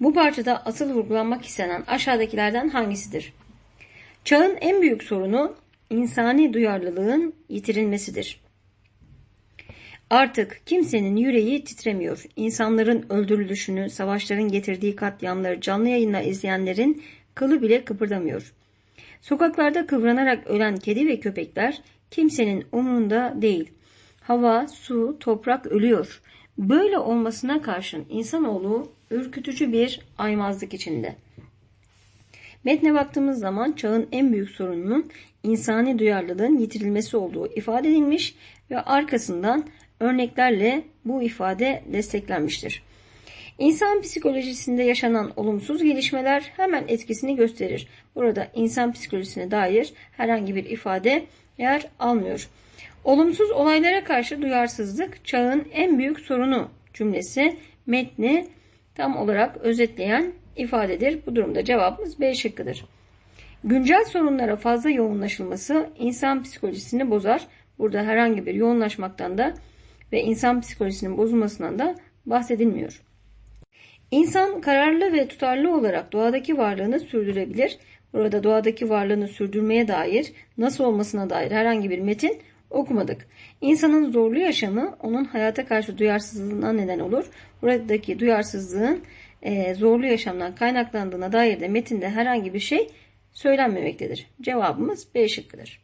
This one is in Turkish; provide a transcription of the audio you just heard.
Bu parçada asıl vurgulanmak istenen aşağıdakilerden hangisidir? Çağın en büyük sorunu insani duyarlılığın yitirilmesidir. Artık kimsenin yüreği titremiyor. İnsanların öldürülüşünü, savaşların getirdiği katliamları canlı yayınla izleyenlerin kılı bile kıpırdamıyor. Sokaklarda kıvranarak ölen kedi ve köpekler kimsenin umrunda değil. Hava, su, toprak ölüyor. Böyle olmasına karşın insanoğlu ürkütücü bir aymazlık içinde. Metne baktığımız zaman çağın en büyük sorununun insani duyarlılığın yitirilmesi olduğu ifade edilmiş ve arkasından örneklerle bu ifade desteklenmiştir. İnsan psikolojisinde yaşanan olumsuz gelişmeler hemen etkisini gösterir. Burada insan psikolojisine dair herhangi bir ifade yer almıyor. Olumsuz olaylara karşı duyarsızlık çağın en büyük sorunu cümlesi metni tam olarak özetleyen ifadedir. Bu durumda cevabımız B şıkkıdır. Güncel sorunlara fazla yoğunlaşılması insan psikolojisini bozar. Burada herhangi bir yoğunlaşmaktan da ve insan psikolojisinin bozulmasından da bahsedilmiyor. İnsan kararlı ve tutarlı olarak doğadaki varlığını sürdürebilir. Burada doğadaki varlığını sürdürmeye dair, nasıl olmasına dair herhangi bir metin okumadık. İnsanın zorlu yaşamı onun hayata karşı duyarsızlığına neden olur. Buradaki duyarsızlığın e, zorlu yaşamdan kaynaklandığına dair de metinde herhangi bir şey söylenmemektedir. Cevabımız B şıkkıdır.